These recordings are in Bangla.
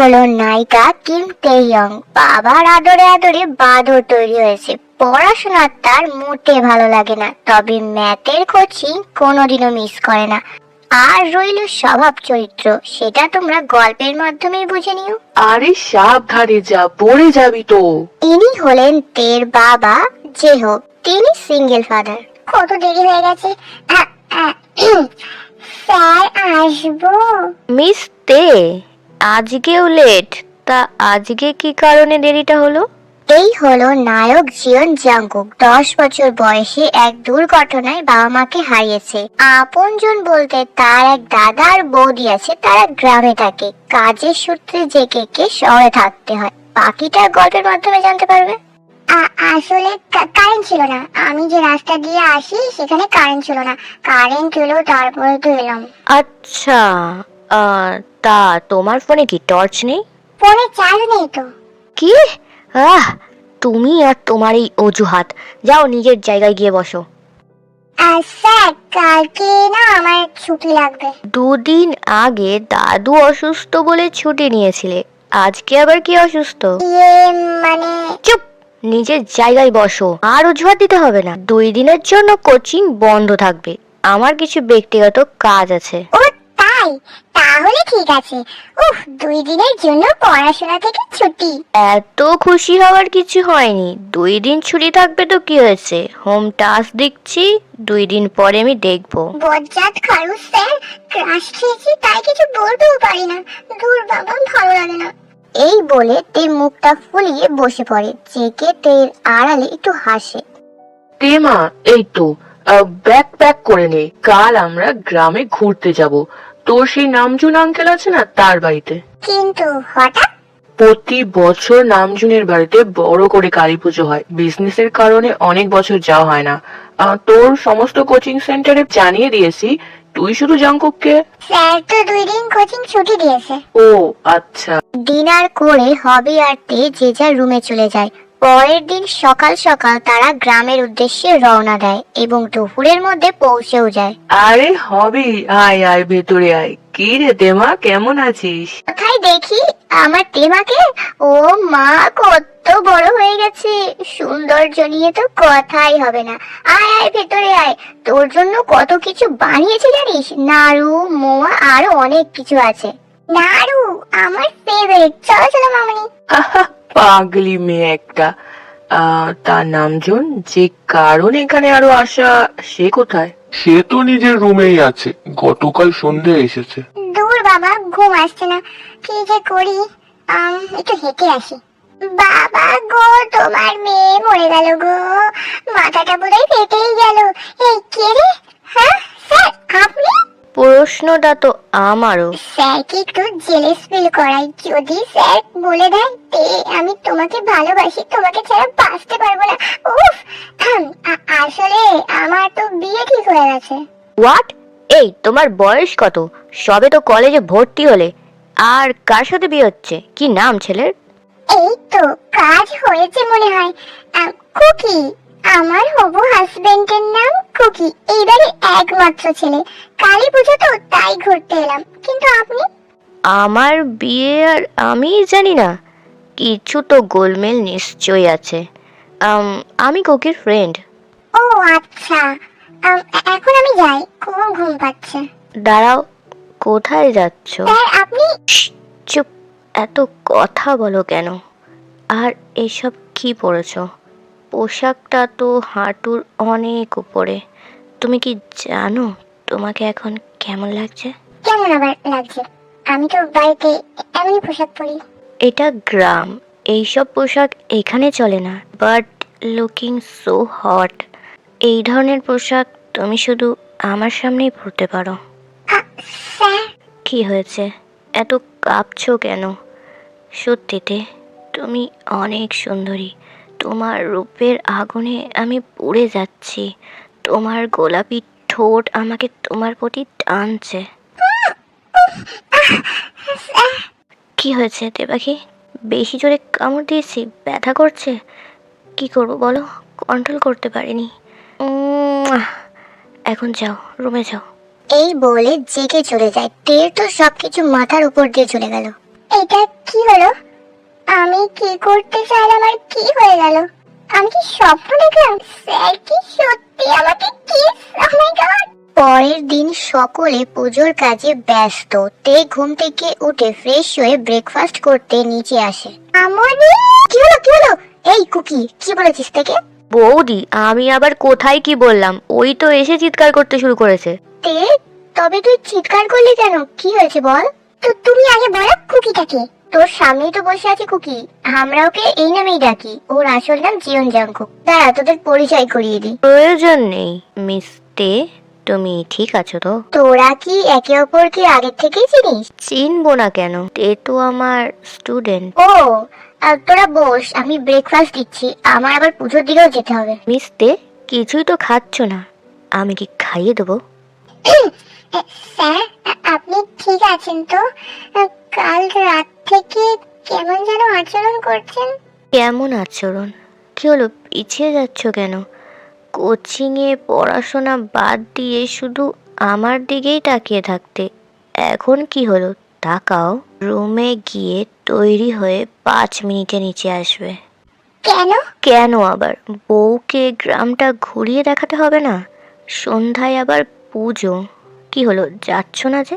হলো নায়িকা কিম তেইয়ং বাবার আদরে আদরে বাদর তৈরি হয়েছে। পড়াশোনার তার মোটে ভালো লাগে না তবে ম্যাথের কোচিং কোনোদিনও মিস করে না। আর রইল স্বভাব চরিত্র সেটা তোমরা গল্পের মাধ্যমেই বুঝে নিও। আরে সাবধানে যা পড়ে যাবি তো। ইনি হলেন তের বাবা যে হোক তিনি সিঙ্গেল ফাদার কত দেরি হয়ে গেছে। স্যার আসব। মিস তে। আজকেও লেট তা আজকে কি কারণে দেরিটা হলো? এই হলো নায়ক জিয়ন জাঙ্কুক দশ বছর বয়সে এক দুর্ঘটনায় বাবা মাকে হারিয়েছে। আপনজন বলতে তার এক দাদা আর বৌদি আছে তারা গ্রামে থাকে। কাজের সূত্রে জেকে কে কে শহরে থাকতে হয়। বাকিটা গল্পের মাধ্যমে জানতে পারবে? আসলে কারেন্ট ছিল না। আমি যে রাস্তা দিয়ে আসি সেখানে কারেন্ট ছিল না। কারেন্ট এলো তারপরে তো এলাম। আচ্ছা আহ, তা তোমার ফোনে কি টর্চ নেই? ফোনে চার্জ নেই তো। কি? আহ তুমি আর তোমার এই অজুহাত। যাও নিজের জায়গায় গিয়ে বসো। স্যার কালকে না আমার ছুটি লাগবে। দুদিন আগে দাদু অসুস্থ বলে ছুটি নিয়েছিলে। আজকে আবার কি অসুস্থ? ইয়ে মানে চুপ! নিজের জায়গায় বসো। আর অজুহাত দিতে হবে না। দুই দিনের জন্য কোচিং বন্ধ থাকবে। আমার কিছু ব্যক্তিগত কাজ আছে। ও তাই তাহলে ঠিক আছে। উফ দুই দিনের জন্য পড়াশোনা থেকে ছুটি। এত খুশি হওয়ার কিছু হয়নি। দুই দিন ছুটি থাকবে তো কি হয়েছে? হোম টাস্ক দিচ্ছি দুই দিন পরে আমি দেখব। বজ্জাত খারুস স্যার ক্রাশ খেয়েছি তাই কিছু বলতেও পারি না। দূর বাবা ভালো লাগে না। এই বলে তে মুখটা ফুলিয়ে বসে পড়ে। জেকে তের আড়ালে একটু হাসে। তেমা এই তো ব্যাক প্যাক করে নে। কাল আমরা গ্রামে ঘুরতে যাব। তোর সেই নামজুন আঙ্কেল আছে না তার বাড়িতে? কিন্তু হঠাৎ? প্রতি বছর নামজুনের বাড়িতে বড় করে কালী পুজো হয়। বিজনেসের কারণে অনেক বছর যাওয়া হয় না। আহ, তোর সমস্ত কোচিং সেন্টারে জানিয়ে দিয়েছি তুই শুধু জাঙ্কুককে স্যার তো দুই দিন কোচিং ছুটি দিয়েছে। ও আচ্ছা। ডিনার করে হবি আর তে যে যার রুমে চলে যায়। পরের দিন সকাল সকাল তারা গ্রামের উদ্দেশ্যে রওনা দেয় এবং দুপুরের মধ্যে পৌঁছেও যায়। আরে হবে আয় আয় ভেতরে আয়। কি রে তেমা কেমন আছিস? কোথায় দেখি? আমার তেমাকে ও মা কত বড় হয়ে গেছে। সৌন্দর্য নিয়ে তো কথাই হবে না। আয় আয় ভেতরে আয়। তোর জন্য কত কিছু বানিয়েছি জানিস? নাড়ু মোয়া আরও অনেক কিছু আছে। নাড়ু আমার ফেভারিট চলো চলো মামনি। পাগলি মেয়ে একটা তার নামজন যে কারণ এখানে আরও আসা সে কোথায়? সে তো নিজের রুমেই আছে গতকাল সন্ধে এসেছে। দূর বাবা ঘুম আসছে না। কি যে করি? আম, একটু হেঁটে আসি। বাবা গো তোমার মেয়ে মরে গেল গো। মাথাটা বোধহয় ফেটেই গেল। এই কে রে? হ্যাঁ স্যার আপনি? প্রশ্নটা তো আমারও। স্যারকে একটু জেলেস ফিল করাই। যদি স্যার বলে দেয় তে আমি তোমাকে ভালোবাসি তোমাকে ছাড়া বাঁচতে পারব না। উফ আসলে আমার তো বিয়ে ঠিক হয়ে গেছে। হোয়াট এই তোমার বয়স কত? সবে তো কলেজে ভর্তি হলে। আর কার সাথে বিয়ে হচ্ছে? কি নাম ছেলের? এই তো কাজ হয়েছে মনে হয়। কুকি আমার হবু হাজবেন্ডের নাম কুকি এইবারে একমাত্র ছেলে। কালী পুজো তো তাই ঘুরতে এলাম। কিন্তু আপনি? আমার বিয়ে আর আমি জানি না। কিছু তো গোলমেল নিশ্চয়ই আছে। আমি কোকির ফ্রেন্ড ও আচ্ছা। এখন আমি যাই। খুব ঘুম পাচ্ছে? দাঁড়াও কোথায় যাচ্ছ? স্যার আপনি? চুপ। এত কথা বলো কেন? আর এসব কি পরেছ পোশাকটা তো হাঁটুর অনেক উপরে। তুমি কি জানো তোমাকে এখন কেমন লাগছে? কেমন আবার লাগছে? আমি তো বাড়িতে এমনই পোশাক পরি। এটা গ্রাম। এইসব পোশাক এখানে চলে না বাট লুকিং সো হট এই ধরনের পোশাক তুমি শুধু আমার সামনেই পরতে পারো। কি হয়েছে? এত কাঁপছো কেন? সত্যিতে তুমি অনেক সুন্দরী। তোমার রূপের আগুনে আমি পুড়ে যাচ্ছি। তোমার গোলাপি ঠোঁট আমাকে তোমার প্রতি টানছে। কি হয়েছে দেবাকি বেশি জোরে কামড় দিয়েছি, ব্যথা করছে। কি করব বলো? কন্ট্রোল করতে পারিনি। এখন যাও, রুমে যাও। এই বলে জেগে চলে যায়। টের তো সবকিছু মাথার উপর দিয়ে চলে গেল। এটা কি হলো? আমি কি করতে চাই আমার কি হয়ে গেল? আমি কি স্বপ্ন দেখলাম? স্যার কি সত্যি? আমাকে কিস ও পরের দিন সকলে পুজোর কাজে ব্যস্ত। তে ঘুম থেকে উঠে ফ্রেশ হয়ে ব্রেকফাস্ট করতে নিচে আসে। আমনি? কি হলো কি হলো? এই কুকি কি বলেছিস থেকে বৌদি আমি আবার কোথায় কি বললাম? ওই তো এসে চিৎকার করতে শুরু করেছে। তে তবে তুই চিৎকার করলি কেন? কি হয়েছে বল? তো তুমি আগে বলো কুকিটাকে। তোর সামনেই তো বসে আছে কুকি। আমরা ওকে এই নামেই ডাকি। ওর আসল নাম জীবন জাঙ্কুক দাঁড়া তোদের পরিচয় করিয়ে দিই। প্রয়োজন নেই মিস তে তুমি ঠিক আছো তো? তোরা কি একে অপরকে আগের থেকেই চিনিস? চিনবো না কেন? তে তো আমার স্টুডেন্ট। ও আর তোরা বস আমি ব্রেকফাস্ট দিচ্ছি। আমার আবার পুজোর দিকেও যেতে হবে। মিস তে কিছুই তো খাচ্ছ না। আমি কি খাইয়ে দেবো? স্যার আপনি ঠিক আছেন তো? কাল রাত থেকে কেমন যেন আচরণ করছেন? কেমন আচরণ? কি হলো? পিছিয়ে যাচ্ছ কেন? কোচিংয়ে পড়াশোনা বাদ দিয়ে শুধু আমার দিকেই তাকিয়ে থাকতে। এখন কি হলো? তাকাও। রুমে গিয়ে তৈরি হয়ে পাঁচ মিনিটে নিচে আসবে। কেন? কেন আবার? বউকে গ্রামটা ঘুরিয়ে দেখাতে হবে না? সন্ধ্যায় আবার পুজো। কি হলো? যাচ্ছ না যে?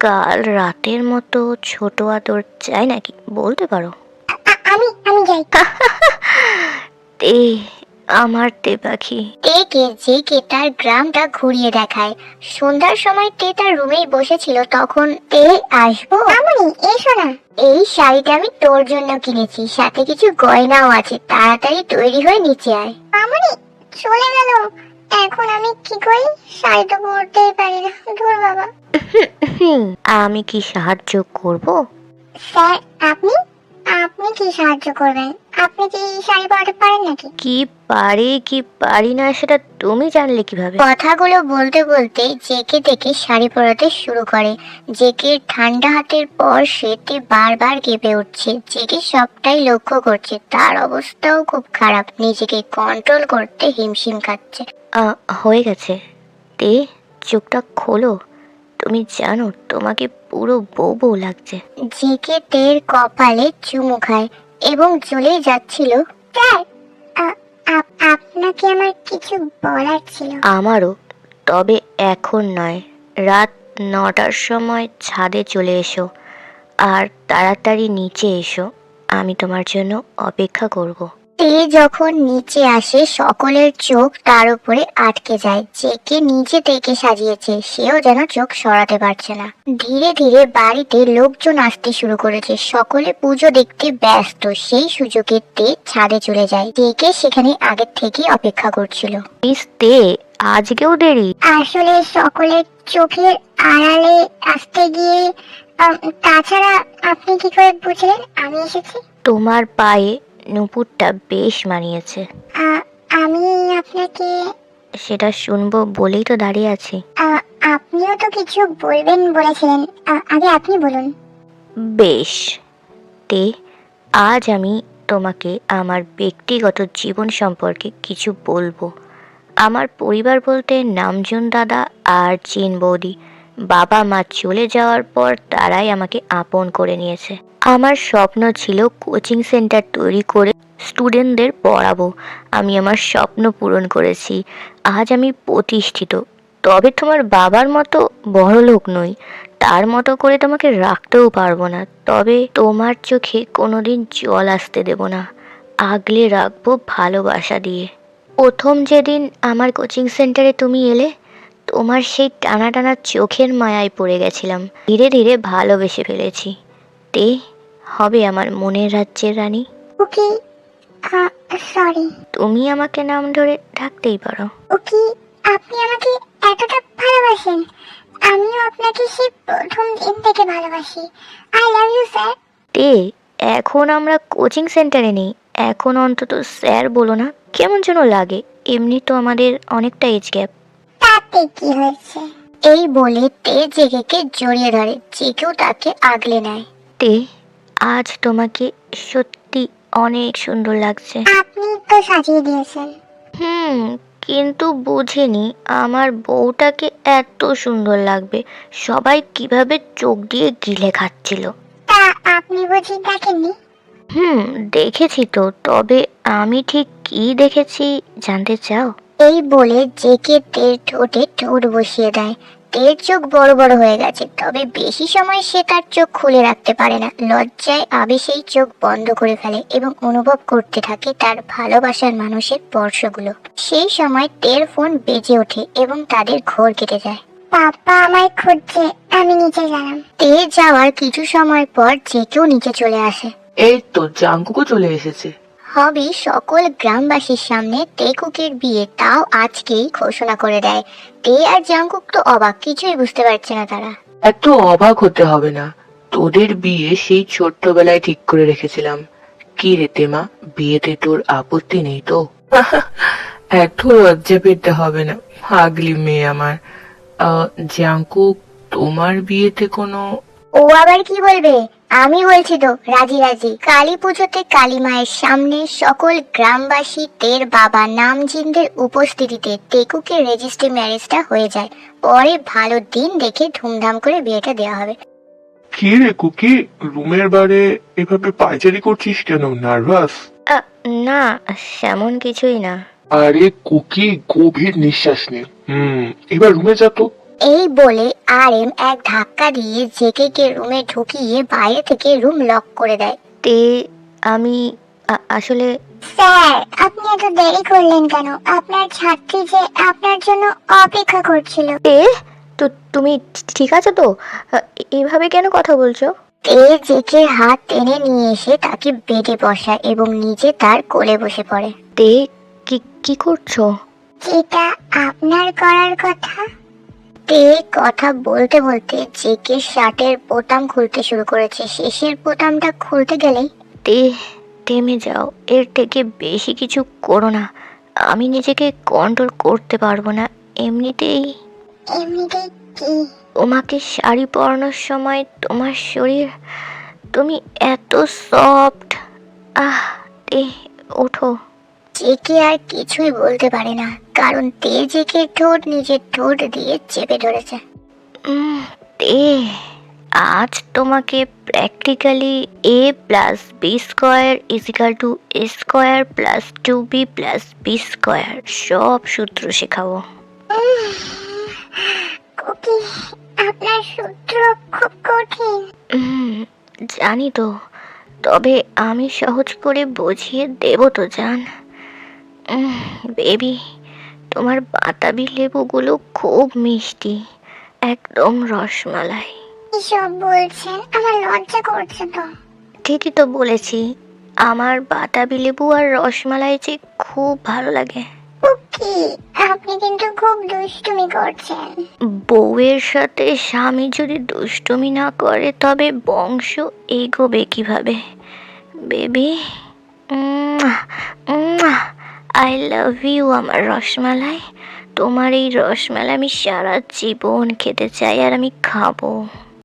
কাল রাতের মতো ছোট আদর চাই নাকি? বলতে পারো। আমি আমি যাই। তে আমার তে পাখি। টেকে জেকে তার গ্রামটা ঘুরিয়ে দেখায়। সন্ধ্যার সময় তে তার রুমেই বসেছিল তখন তে আসব? আমনি এসো না। এই শাড়িটা আমি তোর জন্য কিনেছি সাথে কিছু গয়নাও আছে তাড়াতাড়ি তৈরি হয়ে নিচে আয়। আমনি চলে গেল। এখন আমি কি করি? শাড়ি তো পরতেই পারি না। ধুর বাবা। আমি কি সাহায্য করব? স্যার আপনি? আপনি কি সাহায্য করবেন? আপনি কি শাড়ি পরাতে পারেন নাকি? কি পারি কি পারি না সেটা তুমি জানলে কীভাবে? কথাগুলো বলতে বলতে জেকে দেখে শাড়ি পরাতে শুরু করে। জেকে ঠান্ডা হাতের পর সেতে বারবার কেঁপে উঠছে। জেকে সবটাই লক্ষ্য করছে। তার অবস্থাও খুব খারাপ। নিজেকে কন্ট্রোল করতে হিমশিম খাচ্ছে। হয়ে গেছে। তে চোখটা খোলো। তুমি জানো তোমাকে পুরো বউ বউ লাগছে। জেকে তের কপালে চুমু খায় এবং চলেই যাচ্ছিল। স্যার আপনাকে আমার কিছু বলার ছিল। আমারও তবে এখন নয়। রাত নটার সময় ছাদে চলে এসো। আর তাড়াতাড়ি নিচে এসো। আমি তোমার জন্য অপেক্ষা করব। তে যখন নিচে আসে সকলের চোখ তার উপরে আটকে যায়। যে কে নিজে থেকে সাজিয়েছে সেও যেন চোখ সরাতে পারছে না। ধীরে ধীরে বাড়িতে লোকজন আসতে শুরু করেছে। সকলে পুজো দেখতে ব্যস্ত। সেই সুযোগে তে ছাদে চলে যায়। তেকে সেখানে আগের থেকেই অপেক্ষা করছিল। তে আজকেও দেরি। আসলে সকলের চোখের আড়ালে আসতে গিয়ে তাছাড়া আপনি কি করে বুঝলেন? আমি এসেছি। তোমার পায়ে নুপুরটা বেশ মানিয়েছে। আমি আপনাকে সেটা শুনব বলেই তো দাঁড়িয়ে আছি। আপনিও তো কিছু বলবেন বলেছিলেন। আগে আপনি বলুন। বেশ। তে আজ আমি তোমাকে আমার ব্যক্তিগত জীবন সম্পর্কে কিছু বলব। আমার পরিবার বলতে নামজন দাদা আর চিন বৌদি। বাবা মা চলে যাওয়ার পর তারাই আমাকে আপন করে নিয়েছে। আমার স্বপ্ন ছিল কোচিং সেন্টার তৈরি করে স্টুডেন্টদের পড়াবো। আমি আমার স্বপ্ন পূরণ করেছি। আজ আমি প্রতিষ্ঠিত। তবে তোমার বাবার মতো বড় লোক নই। তার মতো করে তোমাকে রাখতেও পারব না। তবে তোমার চোখে কোনোদিন জল আসতে দেব না। আগলে রাখব ভালোবাসা দিয়ে। প্রথম যেদিন আমার কোচিং সেন্টারে তুমি এলে, তোমার সেই টানা টানা চোখের মায়ায় পড়ে গেছিলাম। ধীরে ধীরে ভালোবেসে ফেলেছি। তে হবে আমার মনের রাজ্যের রানী। ওকে সরি তুমি আমাকে নাম ধরে ডাকতেই পারো। ওকে আপনি আমাকে এতটা ভালোবাসেন। আমিও আপনাকে সেই প্রথম দিন থেকে ভালোবাসি। আই লাভ ইউ স্যার তে এখন আমরা কোচিং সেন্টারে নেই। এখন অন্তত স্যার বলো না কেমন যেন লাগে। এমনি তো আমাদের অনেকটা এজ গ্যাপ তাতে কি হয়েছে? এই বলে তে জেগেকে জড়িয়ে ধরে জেকেও তাকে আগলে নেয়। তে আজ তোমাকে সত্যি অনেক সুন্দর লাগছে। আপনি তো সাজিয়ে দিয়েছেন। হুম কিন্তু বুঝিনি আমার বউটাকে এত সুন্দর লাগবে। সবাই কীভাবে চোখ দিয়ে গিলে খাচ্ছিল। তা আপনি বুঝি দেখেননি? হুম দেখেছি তো তবে আমি ঠিক কি দেখেছি জানতে চাও? এই বলে জেকে তের ঠোঁটে ঠোঁট বসিয়ে দেয়। তের চোখ বড় বড় হয়ে গেছে তবে বেশি সময় সে তার চোখ খুলে রাখতে পারে না। লজ্জায় আবে সেই চোখ বন্ধ করে ফেলে এবং অনুভব করতে থাকে তার ভালোবাসার মানুষের স্পর্শগুলো সেই সময় তের ফোন বেজে ওঠে এবং তাদের ঘোর কেটে যায়। পাপা আমায় খুঁজছে আমি নিচে গেলাম। তে যাওয়ার কিছু সময় পর যে কেউ নিচে চলে আসে। এই তো জাঙ্কুকও চলে এসেছে। হবে সকল গ্রামবাসীর সামনে তেকুকের বিয়ে তাও আজকেই ঘোষণা করে দেয়। তে আর জাঙ্কুক তো অবাক কিছুই বুঝতে পারছে না তারা। এত অবাক হতে হবে না। তোদের বিয়ে সেই ছোট্টবেলায় ঠিক করে রেখেছিলাম। কি রে তেমা বিয়েতে তোর আপত্তি নেই তো? এত লজ্জা পেতে হবে না হাগলি মেয়ে আমার। আহ, জাঙ্কুক তোমার বিয়েতে কোনো ও আবার কি বলবে? আমি বলছি তো রাজি রাজি। কালী পুজোতে কালী মায়ের সামনে সকল গ্রামবাসী তের বাবা নামজিনদের উপস্থিতিতে তেকুকের রেজিস্ট্রি ম্যারেজটা হয়ে যায়। পরে ভালো দিন দেখে ধুমধাম করে বিয়েটা দেওয়া হবে। কি রে কুকি? রুমের বারে এভাবে পায়চারি করছিস কেন? নার্ভাস? না সেমন কিছুই না। আরে কুকি গভীর নিঃশ্বাস নে। হুম এবার রুমে যা তো। এই বলে আর এম এক ধাক্কা দিয়ে জেকে কে রুমে ঢুকিয়ে বাইরে থেকে রুম লক করে দেয়। তে আমি আসলে স্যার আপনি এত দেরি করলেন কেন? আপনার ছাত্রী যে আপনার জন্য অপেক্ষা করছিল। তে তো তুমি ঠিক আছো তো? এভাবে কেন কথা বলছো? তে জেকে হাত টেনে নিয়ে এসে তাকে বেডে বসায় এবং নিজে তার কোলে বসে পড়ে। তে কি কি করছ? যেটা আপনার করার কথা? তে কথা বলতে বলতে জেকের শার্টের বোতাম খুলতে শুরু করেছে। শেষের বোতামটা খুলতে গেলেই তে থেমে যাও এর থেকে বেশি কিছু করো না। আমি নিজেকে কন্ট্রোল করতে পারব না এমনিতেই। এমনিতেই কি? তোমাকে শাড়ি পরানোর সময় তোমার শরীর তুমি এত সফট আহ তে ওঠো। জেকে আর কিছুই বলতে পারে না কারণ তে জেকে ঠোঁট নিজের ঠোঁট দিয়ে চেপে ধরেছে। তে আজ তোমাকে practically A plus B square equal to A square plus two B plus B square সব সূত্র শেখাবো। কুকি আপনার সূত্র খুব কঠিন। জানি তো তবে আমি সহজ করে বুঝিয়ে দেব তো জান। বেবি তোমার বাতাবি লেবুগুলো খুব মিষ্টি একদম রসমালাই। সব বলছেন আমার লজ্জা করছে তো। ঠিকই তো বলেছি আমার বাতাবি লেবু আর রসমালাই যে খুব ভালো লাগে। কুকি আপনি কিন্তু খুব দুষ্টুমি করছেন। বউয়ের সাথে স্বামী যদি দুষ্টুমি না করে তবে বংশ এগোবে কীভাবে? বেবি আই লাভ ইউ আমার রসমালাই। তোমার এই রসমালাই আমি সারা জীবন খেতে চাই আর আমি খাব।